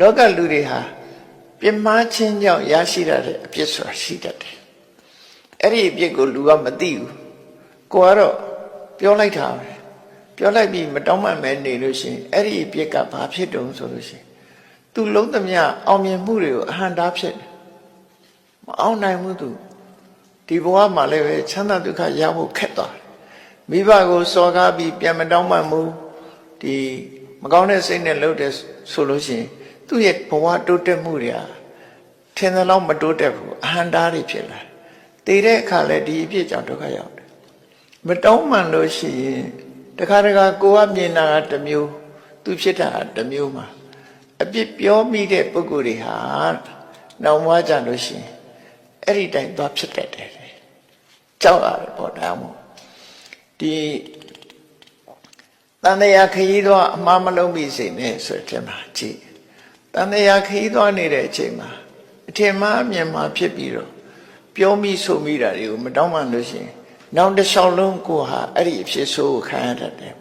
လောကလူတွေဟာပြင်းမာခြင်းကြောင့်ရရှိရတဲ့အပြစ်ဆိုတာရှိတတ်တယ်အဲ့ဒီအပြစ်ကိုလူကမသိဘူးကိုကတော့ပြောလိုက်တာပဲပြောလိုက်ပြီးမတောင်းမှန်မဲနေလို့ရှိရင်အဲ့ဒီအပြစ်ကဘာဖြစ်တုံဆိုလို့ရှိရင်သူလုံးသမျှအောင်မြင်မှုတွေကိုအဟံတားဖြစ်တယ်မအောင်နိုင်ဘူးသူဒီဘဝမှာလည်းပဲချမ်းသာဒုက္ခရဖို့ခက်သွားတယ်မိဘကိုစော်ကားပြီးပြန်မတောင်းမှန်မှုဒီမကောင်းတဲ့စိတ်နဲ့လုပ်တယ်ဆိုလို့ရှိရင် သူ့ရဲ့ဘဝတိုးတက်မှုတွေဟာထင်သလောက်မတိုးတက်ဘူးအဟံတားတွေဖြစ်လာတယ်တည်တဲ့အခါလဲဒီအပြစ်ကြောင့်ဒုက္ခရောက်တယ်မတောင်းမှန်လို့ရှိရင်တခါတခါကိုကမြင်တာကတစ်မျိုး သူဖြစ်တာကတစ်မျိုးမှာအပြစ်ပြောမိတဲ့ပုဂ္ဂိုလ်တွေဟာနောက်မှကြလို့ရှိရင်အဲ့ဒီတိုင်သွားဖြစ်တတ်တယ်ကြောက်ရတယ်ပေါ့ဒါမှမဟုတ်ဒီတန်တရားခရီးသွားအမှားမလုံးမိစေနဲ့ဆိုတဲ့မှာကြည့် တန်တရားခရီးသွားနေတဲ့အချိန်မှာအထင်မှားအမြင်မှာဖြစ်ပြီးတော့ပြောမိဆိုမိတာတွေကိုမတောင်းမှလို့ရှိရင် နောက်တစ်လျှောက်လုံးကိုဟာအဲ့ဒီအဖြစ်ဆိုးကိုခံရတတ်တယ်